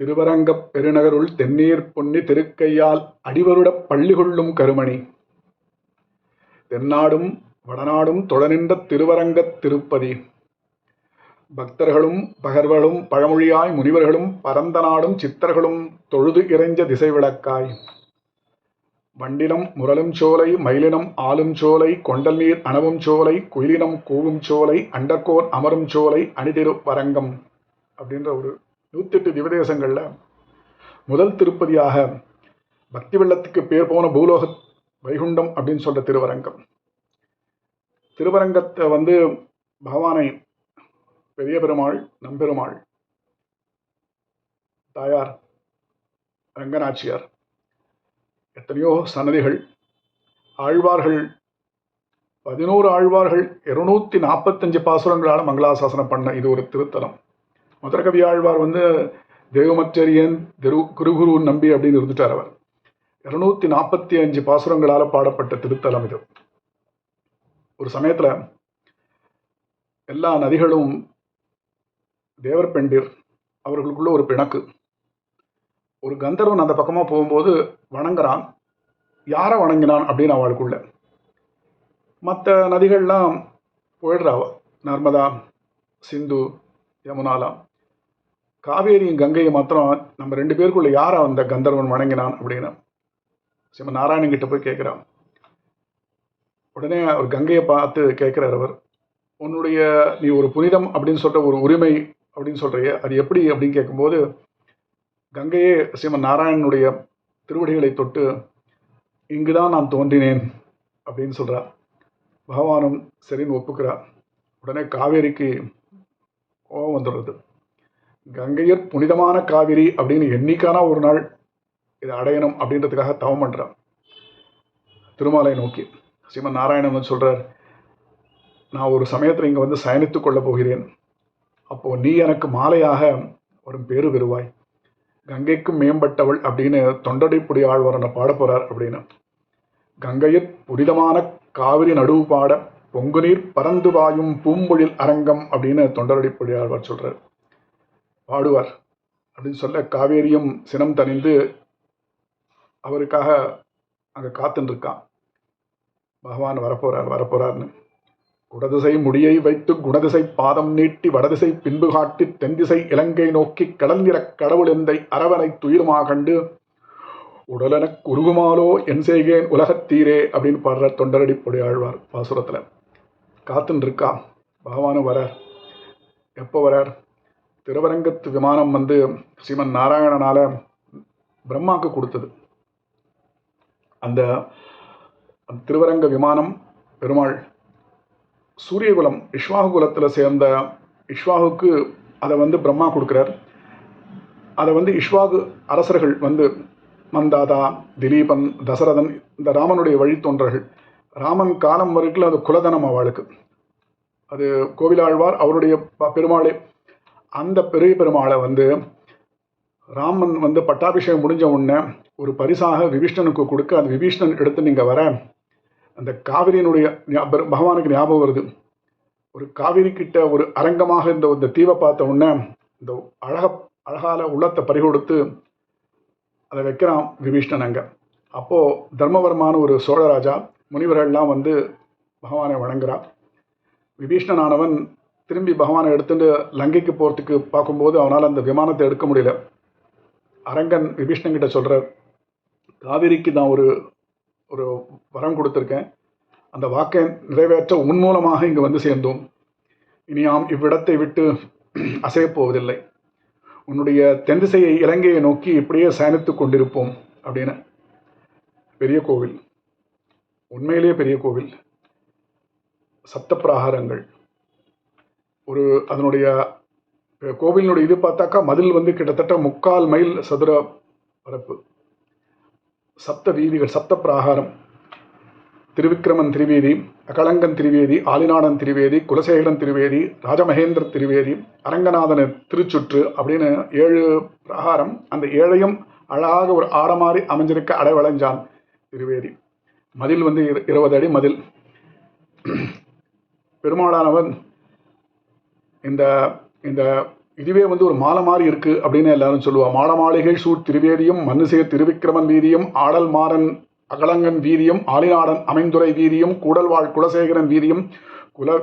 திருவரங்கப் பெருநகருள் தென்னீர் பொன்னி திருக்கையால் அடிவருடப் பள்ளி கொள்ளும் கருமணி. தென்னாடும் வடநாடும் தொழநின்ற திருவரங்கத் திருப்பதி. பக்தர்களும் பகர்வலும் பழமொழியாய் முனிவர்களும் பரந்த நாடும் சித்தர்களும் தொழுது இறைஞ்ச திசை விளக்காய் வண்டினம் முரலும் சோலை மயிலினம் ஆளும் சோலை கொண்டல் நீர் அணவும் சோலை குயிலினம் கூவும் சோலை அண்டர்கோர் அமரும் சோலை அணிதிரு வரங்கம் அப்படின்ற ஒரு நூற்றெட்டு திவதேசங்களில் முதல் திருப்பதியாக பக்தி வெள்ளத்துக்கு பேர் போன பூலோக வைகுண்டம் அப்படின்னு சொல்கிற திருவரங்கம். திருவரங்கத்தை வந்து பகவானை பெரிய பெருமாள் நம்பெருமாள் தாயார் ரங்கநாச்சியார் எத்தனையோ சன்னதிகள் ஆழ்வார்கள் பதினோரு ஆழ்வார்கள் இருநூத்தி நாற்பத்தஞ்சு பாசுரங்களால் மங்களாசாசனம் பண்ண இது ஒரு திருத்தலம். முதற்கவி ஆழ்வார் வந்து தேவமச்சரியன் திரு குருகுரு நம்பி அப்படின்னு இருந்துட்டார் அவர். இருநூத்தி நாற்பத்தி அஞ்சு பாசுரங்களால் பாடப்பட்ட திருத்தலம் இது. ஒரு சமயத்தில் எல்லா நதிகளும் தேவர் பெண்டிர் அவர்களுக்குள்ள ஒரு பிணக்கு. ஒரு கந்தர்வன் அந்த பக்கமாக போகும்போது வணங்குறான். யாரை வணங்கினான் அப்படின்னு அவளுக்குள்ள. மற்ற நதிகள்லாம் போயிடுறாவ நர்மதா சிந்து யமுனாலாம் காவேரியும் கங்கையும் மாத்திரம் நம்ம ரெண்டு பேருக்குள்ள யாரை அந்த கந்தர்வன் வணங்கினான் அப்படின்னு சிம்ம நாராயணன் கிட்ட போய் கேட்குறான் உடனே அவர் கங்கையை பார்த்து கேட்குறார் அவர். உன்னுடைய நீ ஒரு புனிதம் அப்படின்னு சொல்கிற ஒரு உரிமை அப்படின்னு சொல்கிறிய அது எப்படி அப்படின்னு கேட்கும்போது கங்கையே சிம்ம நாராயணனுடைய திருவடிகளை தொட்டு இங்கு தான் நான் தோன்றினேன் அப்படின்னு சொல்றா பகவானும் சரின்னு ஒப்புக்கிறார். உடனே காவேரிக்கு கோபம் வந்துடுறது. கங்கையர் புனிதமான காவிரி அப்படின்னு என்னைக்கான ஒரு நாள் இதை அடையணும் அப்படின்றதுக்காக தவம் பண்ணுறான் திருமாலை நோக்கி ஸ்ரீமன் நாராயணன் வந்து சொல்றார் நான் ஒரு சமயத்தில் இங்கே வந்து சயனித்து கொள்ளப் போகிறேன். அப்போது நீ எனக்கு மாலையாக வரும் பேரு பெறுவாய். கங்கைக்கும் மேம்பட்டவள் அப்படின்னு தொண்டடைப்புடி ஆழ்வாரனை பாட அப்படின்னு. கங்கையர் புனிதமான காவிரி நடுவு பாட பொங்கு நீர் பறந்து பாயும் பூம்பொழில் அரங்கம் அப்படின்னு தொண்டரடிப்புடி ஆழ்வார் சொல்கிறார் பாடுவார். அப்படின்னு சொல்ல காவேரியும் சினம் தணிந்து அவருக்காக அங்கே காத்துன்னு பகவான் வரப்போறார் வரப்போறார்னு. குடதிசை முடியை வைத்து குணதிசை பாதம் நீட்டி வடதிசை பின்பு காட்டி தென்திசை இலங்கை நோக்கி கடல் நிற கடவுள் எந்தை அரவனை துயிருமா கண்டு உடலெனக் குறுகுமாலோ என் செய்கேன் உலகத்தீரே அப்படின்னு பாடுற தொண்டரடி பொடி ஆழ்வார் பாசுரத்தில் காத்துன்னு இருக்கா பகவானும் வரார் எப்போ வரார் திருவரங்கத்து விமானம் வந்து ஸ்ரீமன் நாராயணனால பிரம்மாக்கு கொடுத்தது. அந்த திருவரங்க விமானம் பெருமாள் சூரியகுலம் இஷ்வாகு குலத்தில் சேர்ந்த இஷ்வாகுக்கு அதை வந்து பிரம்மா கொடுக்குறார். அதை வந்து இஷ்வாகு அரசர்கள் வந்து மந்தாதா திலீபன் தசரதன் இந்த ராமனுடைய வழித்தொன்றர்கள் ராமன் காலம் வரைக்கும் அது குலதனம் அவளுக்கு. அது கோவிலாழ்வார் அவருடைய ப- பெருமாளே அந்த பெரிய பெருமாளை வந்து ராமன் வந்து பட்டாபிஷேகம் முடிஞ்ச உடனே ஒரு பரிசாக விபீஷ்ணனுக்கு கொடுக்க அந்த விபீஷ்ணன் எடுத்து நீங்கள் வர அந்த காவிரியினுடைய பகவானுக்கு ஞாபகம் வருது. ஒரு காவிரி கிட்ட ஒரு அரங்கமாக இந்த இந்த தீவை பார்த்த உடனே இந்த அழக அழகால உள்ளத்தை பறிகொடுத்து அதை வைக்கிறான் விபீஷ்ணன் அங்கே. அப்போது தர்மவர்மான ஒரு சோழராஜா முனிவர்கள்லாம் வந்து பகவானை வணங்குறா விபீஷ்ணனானவன் திரும்பி பகவானை எடுத்துட்டு லங்கைக்கு போகிறதுக்கு பார்க்கும்போது அவனால் அந்த விமானத்தை எடுக்க முடியல. அரங்கன் விபீஷ்ணன் கிட்ட காவிரிக்கு நான் ஒரு ஒரு வரம் கொடுத்துருக்கேன். அந்த வாக்கை நிறைவேற்ற உன் மூலமாக இங்கே வந்து சேர்ந்தோம். இனி ஆம் இவ்விடத்தை விட்டு அசையப் போவதில்லை. உன்னுடைய தென் திசையை இலங்கையை நோக்கி இப்படியே சயனித்து கொண்டிருப்போம் அப்படின்னு. பெரிய கோவில். உண்மையிலேயே பெரிய கோவில். சப்தப்பிராகாரங்கள் ஒரு அதனுடைய கோவிலினுடைய இது பார்த்தாக்கா மதில் வந்து கிட்டத்தட்ட முக்கால் மைல் சதுர பரப்பு. சப்த வீதிகள் சப்த பிராகாரம். திருவிக்கிரமன் திரிவேதி அகலங்கன் திரிவேதி ஆலிநாடன் திரிவேதி குலசேகரன் திரிவேதி ராஜமகேந்திர திரிவேதி அரங்கநாதன் திருச்சுற்று அப்படின்னு ஏழு பிரகாரம். அந்த ஏழையும் அழகாக ஒரு ஆடமாறி அமைஞ்சிருக்க அடைவளைஞ்சான் திருவேதி. மதில் வந்து இரு- இருபது அடி மதில். பெருமாளானவன் இந்த இந்த இதுவே வந்து ஒரு மாலை மாதிரி இருக்கு அப்படின்னு எல்லாரும் சொல்லுவா. மாட மாளிகை சூட் திருவேதியும் மன்னுசேர் திருவிக்கிரமன் வீதியும் ஆடல் மாறன் அகலங்கன் வீதியும் ஆலிநாடன் அமைந்துரை வீதியும் கூடல்வாழ் குலசேகரன் வீதியும் குல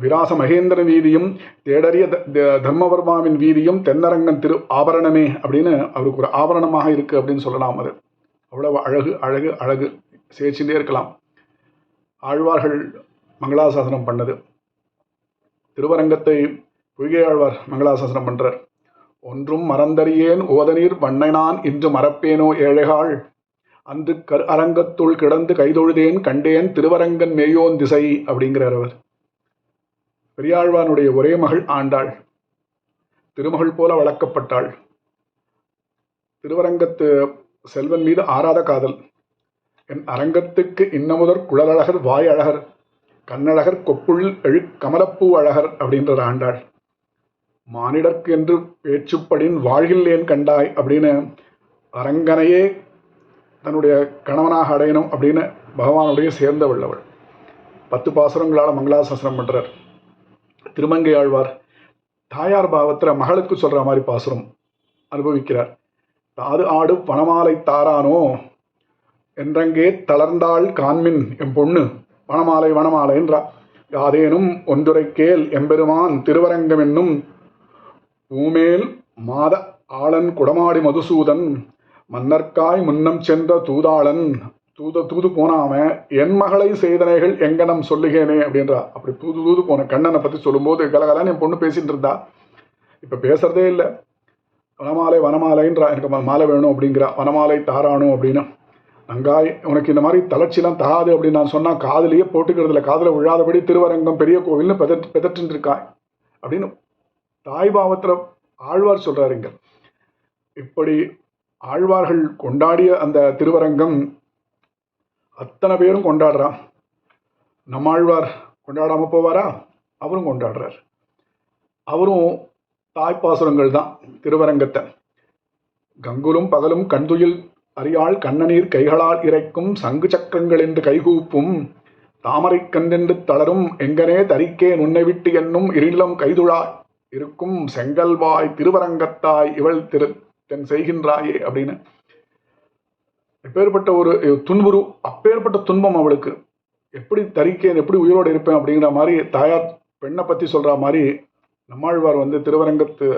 விராச மகேந்திரன் வீதியும் தேடறிய த- தர்மவர்மாவின் வீதியும் தென்னரங்கன் திரு ஆபரணமே அப்படின்னு அவருக்கு ஒரு ஆபரணமாக இருக்கு அப்படின்னு சொல்லலாம் அது. அவ்வளவு அழகு அழகு அழகு. சேர்ச்சிட்டே இருக்கலாம். ஆழ்வார்கள் மங்களாசாசனம் பண்ணது. திருவரங்கத்தை பொய்கை மங்களாசாசனம் பண்றார். ஒன்றும் மறந்தறியேன் ஓதநீர் வண்ணனான் இன்று மறப்பேனோ ஏழைகாள். அன்று கரு அரங்கத்துள் கிடந்து கைதொழுதேன் கண்டேன் திருவரங்கன் மேயோன் திசை அப்படிங்கிறார் அவர். பெரியாழ்வானுடைய ஒரே மகள் ஆண்டாள். திருமகள் போல வளர்க்கப்பட்டாள். திருவரங்கத்து செல்வன் மீது ஆறாத காதல். என் அரங்கத்துக்கு இன்னமுதற் குழலழகர் வாய் அழகர் கண்ணழகர் கொப்புள் எழு கமலப்பூ அழகர் அப்படின்றார் ஆண்டாள். மானிடர்க்கு என்று பேச்சுப்படின் வாழ்கில்லேன் கண்டாய் அப்படின்னு அரங்கனையே தன்னுடைய கணவனாக அடையணும் அப்படின்னு பகவானுடைய சேர்ந்த உள்ளவள் பத்து பாசுரங்களால் மங்களாசாசனம் பண்ணுறார் திருமங்கை ஆழ்வார் தாயார் பாவத்தில் மகளுக்கு சொல்கிற மாதிரி பாசுரம் அனுபவிக்கிறார். தாது ஆடு பணமாலை தாரானோ என்றங்கே தளர்ந்தாள் கான்மின் என் பொண்ணு. வனமாலை வனமாலை என்றார் யாதேனும் ஒன்றுரை கேள் எம்பெருமான் திருவரங்கம் என்னும். பூமேல் மாத ஆளன் குடமாடி மதுசூதன் மன்னர்க்காய் முன்னம் சென்ற தூதாளன் தூத தூது போனாம என் மகளை செய்தனைகள் எங்கனம் சொல்லுகேனே அப்படின்றா. அப்படி தூது தூது போன கண்ணனை பற்றி சொல்லும்போது கலகலான்னு என் பொண்ணு பேசிட்டு இருந்தா. இப்போ பேசுறதே இல்லை. வனமாலை வனமாலைன்றா எனக்கு மாலை வேணும் அப்படிங்கிறா. வனமாலை தாராணும் அப்படின்னு. நங்காய் உனக்கு இந்த மாதிரி தளர்ச்சிலாம் தகாது அப்படின்னு நான் சொன்னால் காதலையே போட்டுக்கிறது இல்லை விழாதபடி திருவரங்கம் பெரிய கோவில்னு பெதட் பெதட்டுருக்காய் அப்படின்னு தாய் பாவத்தில் ஆழ்வார் சொல்கிறாருங்க இப்படி ஆழ்வார்கள் கொண்டாடிய அந்த திருவரங்கம் அத்தனை பேரும் கொண்டாடுறான். நம்மாழ்வார் கொண்டாடாமல் போவாரா? அவரும் கொண்டாடுறார். அவரும் தாய்ப்பாசுரங்கள் தான் திருவரங்கத்தை. கங்குலும் பகலும் கண்துயில் அறியாள் கண்ணநீர் கைகளால் இறைக்கும் சங்கு சக்கரங்கள் என்று கைகூப்பும். தாமரை கண்டென்று தளரும் எங்கனே தரிக்கே நுன்னை விட்டு என்னும் இருநிலம் கைதுழா இருக்கும் செங்கல்வாய் திருவரங்கத்தாய் இவள் திரு தென் செய்கின்றாயே அப்படின்னு. எப்பேற்பட்ட ஒரு துன்புரு அப்பேற்பட்ட துன்பம் அவளுக்கு. எப்படி தரிக்கேன் எப்படி உயிரோடு இருப்பேன் அப்படிங்கிற மாதிரி தாயார் பெண்ணை பற்றி சொல்கிற மாதிரி நம்மாழ்வார் வந்து திருவரங்கத்து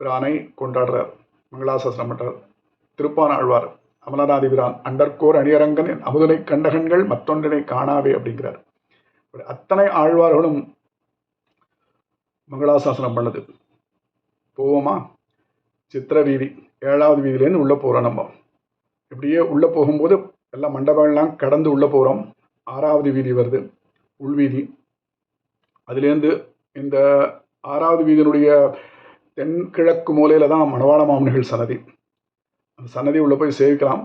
பிரானை கொண்டாடுறார். மங்களாசாசனம் பண்ணுறார் திருப்பான் ஆழ்வார் அண்டர்கோர் அணியரங்கன் என் அமுதனை கண்டகன்கள் மற்றொன்றினை காணாவே அப்படிங்கிறார். இப்படி அத்தனை ஆழ்வார்களும் மங்களாசாசனம் பண்ணது. போவோமா? சித்திர வீதி ஏழாவது வீதியிலேருந்து உள்ளே போகிறோம் நம்ம. இப்படியே உள்ளே போகும்போது எல்லாம் மண்டபங்கள்லாம் கடந்து உள்ளே போகிறோம் ஆறாவது வீதி வருது உள்வீதி. அதுலேருந்து இந்த ஆறாவது வீதியினுடைய தென்கிழக்கு மூலையில் தான் மணவாள மாமனிகள் சன்னதி. அந்த சன்னதி உள்ளே போய் சேவிக்கலாம்.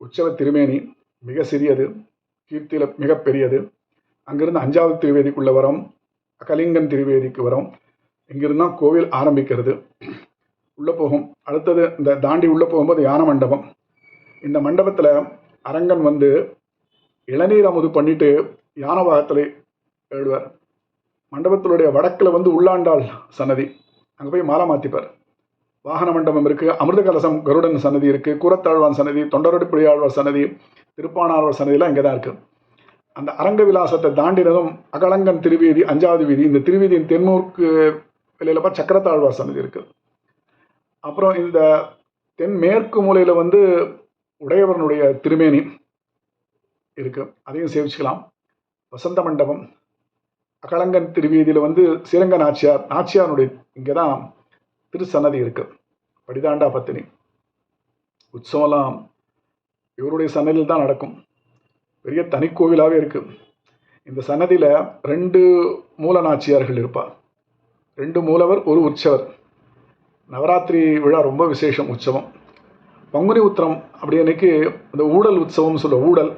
உற்சவ திருமேனி மிக சிறியது கீர்த்தியில் மிக பெரியது. அங்கிருந்து அஞ்சாவது திருவேதிக்குள்ளே வரோம் கலிங்கன் திருவேதிக்கு வரோம். இங்கிருந்து தான் கோவில் ஆரம்பிக்கிறது. உள்ளே போகும் அடுத்தது இந்த தாண்டி உள்ளே போகும்போது யான மண்டபம். இந்த மண்டபத்தில் அரங்கன் வந்து இளநீர் அமுது பண்ணிட்டு யான பாகத்தில் எழுவார் மண்டபத்தினுடைய வடக்கில் வந்து உள்ளாண்டாள் சன்னதி. அங்கே போய் மாலை மாற்றிப்பார் வாகன மண்டபம் இருக்குது அமிர்த கலசம் கருடன் சன்னதி இருக்குது கூரத்தாழ்வான் சன்னதி தொண்டரடி புலியாழ்வார் சன்னதி திருப்பானாழ்வார் சன்னதிலாம் இங்கே தான் இருக்குது அந்த அரங்க விலாசத்தை தாண்டினதும் அகலங்கன் திருவீதி அஞ்சாவது வீதி இந்த திருவீதியின் தென்மூர்க்கு வெளியில் பார்த்து சக்கரத்தாழ்வார் சன்னதி இருக்குது அப்புறம் இந்த தென்மேற்கு மூலையில் வந்து உடையவனுடைய திருமேனி இருக்குது அதையும் சேவிச்சுக்கலாம். வசந்த மண்டபம் அகலங்கன் திருவீதியில் வந்து ஸ்ரீரங்க நாச்சியார் நாச்சியாருடைய இங்கே தான் திருச்சன்னதி இருக்கு. படிதாண்டா பத்தினி. உற்சவம்லாம் இவருடைய சன்னதியில் தான் நடக்கும். பெரிய தனிக்கோவிலாகவே இருக்குது இந்த சன்னதியில் ரெண்டு மூல நாச்சியார்கள் இருப்பார் ரெண்டு மூலவர் ஒரு உற்சவர். நவராத்திரி விழா ரொம்ப விசேஷம் உற்சவம். பங்குனி உத்திரம் அப்படி அன்னைக்கு இந்த ஊடல் உற்சவம்னு சொல்ல ஊடல்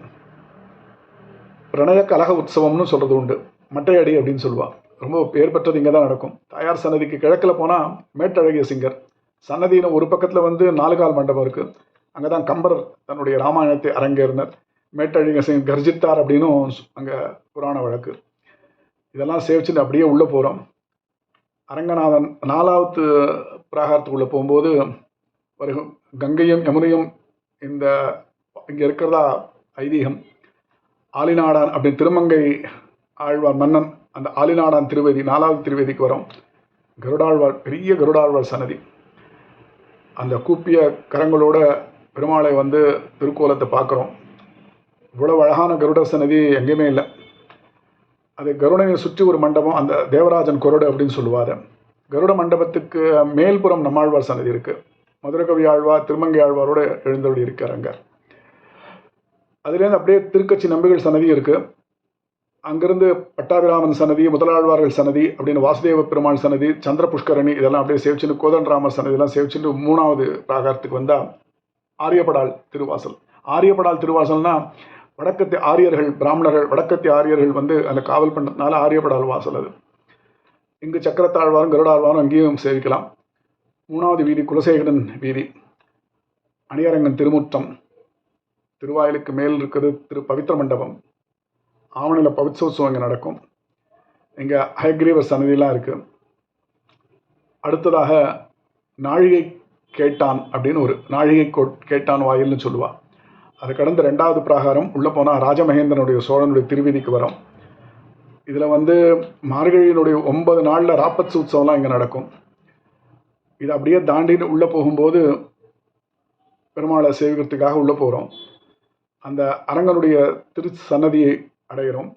பிரணய கலக உற்சவம்னு சொல்கிறது உண்டு. மட்டையடி அப்படின்னு சொல்லுவாள் ரொம்ப பேர் பெற்றது இங்கே தான் நடக்கும். தாயார் சன்னதிக்கு கிழக்கில் போனால் மேட்டழகிய சிங்கர். சன்னதியின் ஒரு பக்கத்தில் வந்து நாலுகால் மண்டபம் இருக்குது அங்கே தான் கம்பர் தன்னுடைய ராமாயணத்தை அரங்கேறினர். மேட்டழகிய சிங் கர்ஜித்தார் அப்படின்னும் அங்கே புராண வழக்கு. இதெல்லாம் சேவிச்சுட்டு அப்படியே உள்ளே போகிறோம் அரங்கநாதன் நாலாவது பிராகாரத்துக்குள்ளே போகும்போது வருகும் கங்கையும் யமுனையும் இந்த இங்கே இருக்கிறதா ஐதீகம். ஆலிநாடான் அப்படின்னு திருமங்கை ஆழ்வார் மன்னன் அந்த ஆலிநாடான் திருவேதி நாலாவது திருவேதிக்கு வரும். கருடாழ்வார் பெரிய கருடாழ்வார் சன்னதி. அந்த கூப்பிய கரங்களோட பெருமாளை வந்து திருக்கோலத்தை பார்க்குறோம். இவ்வளவு அழகான கருட சன்னதி எங்கேயுமே இல்லை. அது கருடனை சுற்றி ஒரு மண்டபம் அந்த தேவராஜன் கொரடு அப்படின்னு சொல்லுவார். கருட மண்டபத்துக்கு மேல்புறம் நம்மாழ்வார் சன்னதி இருக்குது மதுரகவி ஆழ்வார் திருமங்கை ஆழ்வாரோட எழுந்தபடி இருக்காருங்க அதுலேருந்து அப்படியே திருக்கட்சி நம்பிகள் சன்னதி இருக்குது அங்கிருந்து பட்டாபிராமன் சன்னதி முதலாழ்வார்கள் சன்னதி அப்படின்னு வாசுதேவ பெருமாள் சன்னதி சந்திர புஷ்கரணி இதெல்லாம் அப்படியே சேவிச்சுட்டு கோதண்டராமர் சன்னதி எல்லாம் சேவிச்சுட்டு மூணாவது பிராகாரத்துக்கு வந்தால் ஆரியப்படால் திருவாசல். ஆரியப்படால் திருவாசல்னா வடக்கத்து ஆரியர்கள் பிராமணர்கள் வடக்கத்து ஆரியர்கள் வந்து அந்த காவல் பண்ணதுனால ஆரியப்படால் வாசல் அது. இங்கு சக்கரத்தாழ்வாரும் கருடாழ்வாரும் அங்கேயும் சேவிக்கலாம். மூணாவது வீதி குலசேகரன் வீதி. அணியரங்கன் திருமுற்றம். திருவாயிலுக்கு மேல் இருக்கிறது திரு பவித்திர மண்டபம். ஆவணியில் பவித்ரோத்சவம் இங்கே நடக்கும். இங்கே ஹயக்ரீவர் சன்னதியெலாம் இருக்குது அடுத்ததாக நாழிகை கேட்டான் அப்படின்னு ஒரு நாழிகை கோ கேட்டான் வாயில்னு சொல்லுவாள் அது கடந்த ரெண்டாவது பிராகாரம் உள்ளே போனால் ராஜமகேந்திரனுடைய சோழனுடைய திருவிதிக்கு வரும். இதில் வந்து மார்கழியினுடைய ஒன்பது நாளில் ராப்பத் உற்சவம்லாம் இங்கே நடக்கும். இது அப்படியே தாண்டின்னு உள்ளே போகும்போது பெருமாளை சேவிக்கிறதுக்காக உள்ளே போகிறோம் அந்த அரங்கனுடைய திரு சன்னதியை அடைகிறோம்.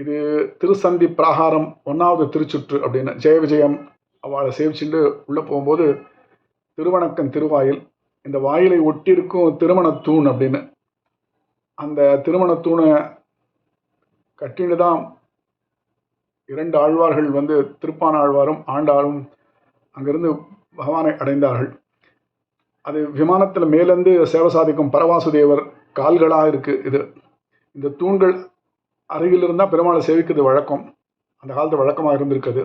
இது திருசந்தி பிராகாரம் ஒன்றாவது திருச்சுற்று அப்படின்னு ஜெய விஜயம் அவளை சேவிச்சுட்டு உள்ளே போகும்போது திருவணக்கம் திருவாயில் இந்த வாயிலை ஒட்டி இருக்கும் திருமணத்தூண் அப்படின்னு. அந்த திருமணத்தூணை கட்டின்னு தான் இரண்டு ஆழ்வார்கள் வந்து திருப்பான ஆழ்வாரும் ஆண்டாரும் அங்கிருந்து பகவானை அடைந்தார்கள். அது விமானத்தில் மேலேருந்து சேவை சாதிக்கும் பரவாசுதேவர் கால்களாக இருக்குது இது. இந்த தூண்கள் அருகில் இருந்தால் பெருமாளை சேவிக்கிறது வழக்கம். அந்த காலத்து வழக்கமாக இருந்திருக்குது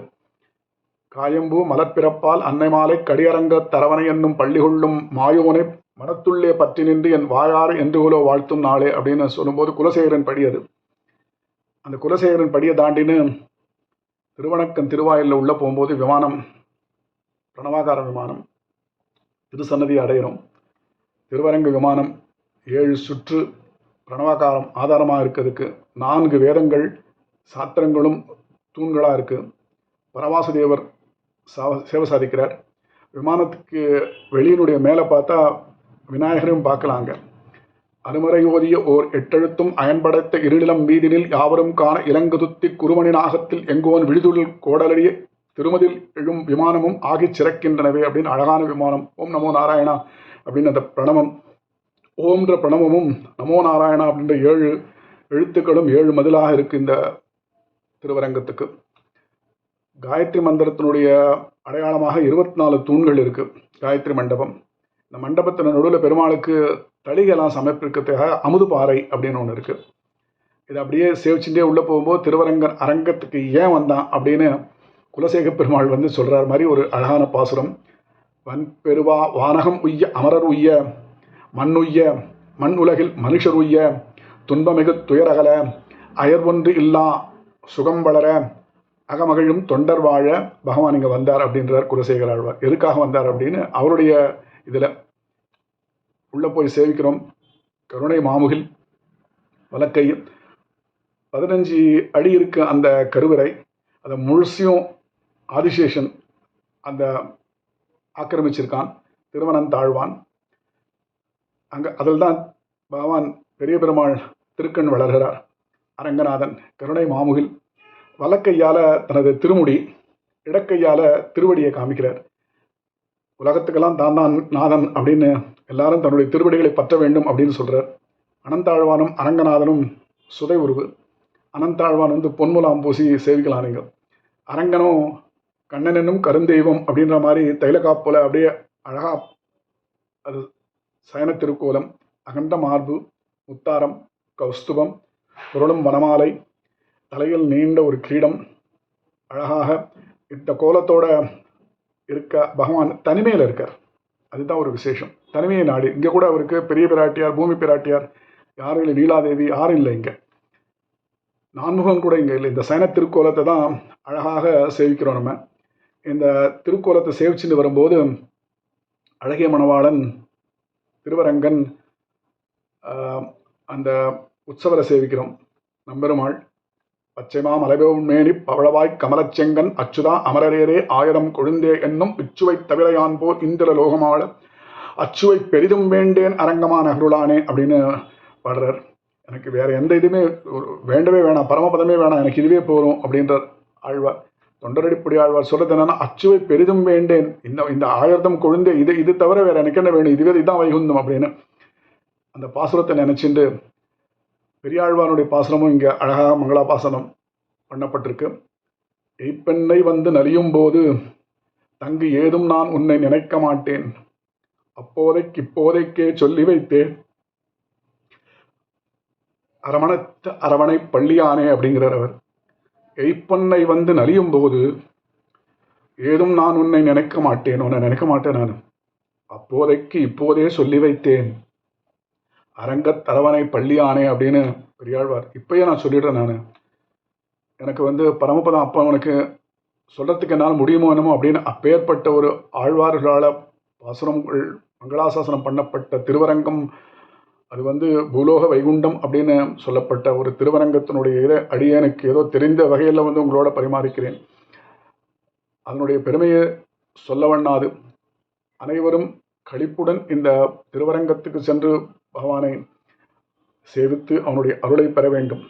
காயம்பூ மலப்பிறப்பால் அன்னை மாலை கடியரங்க தரவனை என்னும் பள்ளி கொள்ளும் மாயோனை மனத்துள்ளே பற்றி நின்று என் வாயாறு என்று குலோ வாழ்த்தும் நாளே அப்படின்னு சொல்லும்போது குலசேகரன் படி அது அந்த குலசேகரன் படியை தாண்டின்னு திருவணக்கம் திருவாயிலில் உள்ளே போகும்போது விமானம் பிரணவாகார விமானம் திருசன்னதி அடையிறோம். திருவரங்க விமானம் ஏழு சுற்று பிரணவாகாரம் ஆதாரமாக இருக்கிறதுக்கு நான்கு வேதங்கள் சாத்திரங்களும் தூண்களாக இருக்குது பரவாசுதேவர் சாவ சேவை சாதிக்கிறார். விமானத்துக்கு வெளியினுடைய மேலே பார்த்தா விநாயகரையும் பார்க்கலாங்க அருமறை ஓதிய ஓர் எட்டெழுத்தும் அயன்படைத்த இருளிலம் மீதினில் யாவரும் காண இளங்குதுத்தி குருமணி நாகத்தில் எங்கோன் விழிதுள் கோடலடிய. திருமதில் எழும் விமானமும் ஆகிச் சிறக்கின்றனவே அப்படின்னு அழகான விமானம். ஓம் நமோ நாராயணா அப்படின்னு அந்த பிரணவம் ஓம்ன்ற பிரணவமும் நமோ நாராயணா அப்படின்ற ஏழு எழுத்துக்களும் ஏழு மதிலாக இருக்குது இந்த திருவரங்கத்துக்கு. காயத்ரி மந்திரத்தினுடைய அடையாளமாக இருபத்தி நாலு தூண்கள் இருக்குது காயத்ரி மண்டபம். இந்த மண்டபத்தின் நடுவில் பெருமாளுக்கு தளிகெல்லாம் சமர்ப்பிக்கிறதுக்காக அமுதுபாறை அப்படின்னு ஒன்று இருக்குது இது அப்படியே சேவிச்சுட்டே உள்ளே போகும்போது திருவரங்கன் அரங்கத்துக்கு ஏன் வந்தான் அப்படின்னு குலசேக பெருமாள் வந்து சொல்கிறார் மாதிரி ஒரு அழகான பாசுரம். வன் பெருவா வானகம் உய்ய அமரர் உய்ய மண்ணுய்ய மண் உலகில் மனுஷர் உய்ய துன்பமிகு துயரகல அயர் ஒன்று இல்லா சுகம் வளர அகமகிழும் தொண்டர் வாழ பகவான் இங்கே வந்தார் அப்படின்றார் குலசேகர ஆழ்வார். எதுக்காக வந்தார் அப்படின்னு அவருடைய இதில் உள்ளே போய் சேவிக்கிறோம். கருணை மாமுகில் வலக்கையில் பதினஞ்சு அடி இருக்க அந்த கருவறை அதை முழுசையும் ஆதிசேஷன் அந்த ஆக்கிரமிச்சிருக்கான். திருவனன் தாழ்வான் அங்கே அதில் தான் பகவான் பெரிய பெருமாள் திருக்கண் வளர்கிறார். அரங்கநாதன் கருணை மாமுகில் வலக்கையால் தனது திருமுடி இடக்கையால் திருவடியை காமிக்கிறார். உலகத்துக்கெல்லாம் தான் தான் நாதன் அப்படின்னு எல்லாரும் தன்னுடைய திருவடிகளை பற்ற வேண்டும் அப்படின்னு சொல்கிறார் அனந்தாழ்வானும் அரங்கநாதனும் சுதை உருவு. அனந்தாழ்வான் வந்து பொன்முலாம் பூசி சேவிக்கலானுங்க அரங்கனும் கண்ணனென்னும் கருந்தெய்வம் அப்படின்ற மாதிரி தைலக்காப்போல அப்படியே அழகாக அது சயன திருக்கோலம் அகண்ட மார்பு முத்தாரம் கௌஸ்துபம் பொருளும் வனமாலை தலையில் நீண்ட ஒரு கிரீடம் அழகாக இந்த கோலத்தோட இருக்க பகவான் தனிமையில் இருக்கார். அதுதான் ஒரு விசேஷம். தனிமையை நாடு இங்கே கூட அவருக்கு பெரிய பிராட்டியார் பூமி பிராட்டியார் யாரும் இல்லை லீலாதேவி யாரும் இல்லை இங்கே. நான்முகம் கூட இங்கே இல்லை. இந்த சயன திருக்கோலத்தை தான் அழகாக சேவிக்கிறோம் நம்ம. இந்த திருக்கோலத்தை சேவிச்சுட்டு வரும்போது அழகிய மணவாளன் திருவரங்கன் அந்த உற்சவரை சேவிக்கிறோம். நம்பெருமாள் பச்சைமா மலைபோன் பவளவாய் கமலச்செங்கன் அச்சுதா அமரரேரே ஆயிரம் கொழுந்தே என்னும் பிச்சுவை தவிரையான் போர் இந்திர லோகமாள அச்சுவை பெரிதும் வேண்டேன் அரங்கமான அருளானே அப்படின்னு பாடுறார். எனக்கு வேற எந்த இதுவுமே வேண்டவே வேணாம் பரமபதமே வேணாம் எனக்கு இதுவே போதும் அப்படின்றார் ஆழ்வார். தொண்டரடிப்படி ஆழ்வார் சொல்றது என்னன்னா அச்சுவை பெரிதும் வேண்டேன். இந்த இந்த ஆயிரத்தம் கொழுந்தே இது இது தவிர வேற எனக்கு என்ன வேணும்? இதுவே இதுதான் வைகுந்தம் அப்படின்னு அந்த பாசுரத்தை நினைச்சுண்டு பெரியாழ்வாருடைய பாசனமும் இங்கே அழகாக மங்களாபாசனம் பண்ணப்பட்டிருக்கு. எய்ப்பெண்ணை வந்து நலியும் போது தங்கு ஏதும் நான் உன்னை நினைக்க மாட்டேன். அப்போதைக்கு இப்போதைக்கே சொல்லி வைத்தேன் அரவணத்த அரவணை பள்ளியானே அப்படிங்கிறார் அவர். எய்ப்பெண்ணை வந்து நலியும் போது ஏதும் நான் உன்னை நினைக்க மாட்டேன் உன்னை நினைக்க மாட்டேன் நான். அப்போதைக்கு இப்போதே சொல்லி வைத்தேன். அரங்கத் தரவனை பள்ளியானே அப்படின்னு பெரியாழ்வார். இப்பயே நான் சொல்லிடுறேன் நான். எனக்கு வந்து பரமபதம் அப்பா உனக்கு சொல்கிறதுக்கு என்னால் முடியுமோ என்னமோ அப்படின்னு அப்பேற்பட்ட ஒரு ஆழ்வார்களால் பாசுரங்கள் மங்களாசாசனம் பண்ணப்பட்ட திருவரங்கம் அது வந்து பூலோக வைகுண்டம் அப்படின்னு சொல்லப்பட்ட ஒரு திருவரங்கத்தினுடைய இதை அடியனுக்கு ஏதோ தெரிந்த வகையில் வந்து உங்களோட பரிமாறிக்கிறேன். அதனுடைய பெருமையை சொல்ல வண்ணாது. அனைவரும் கழிப்புடன் இந்த திருவரங்கத்துக்கு சென்று பகவானை சேவித்து அவனுடைய அருளை பெற வேண்டும்.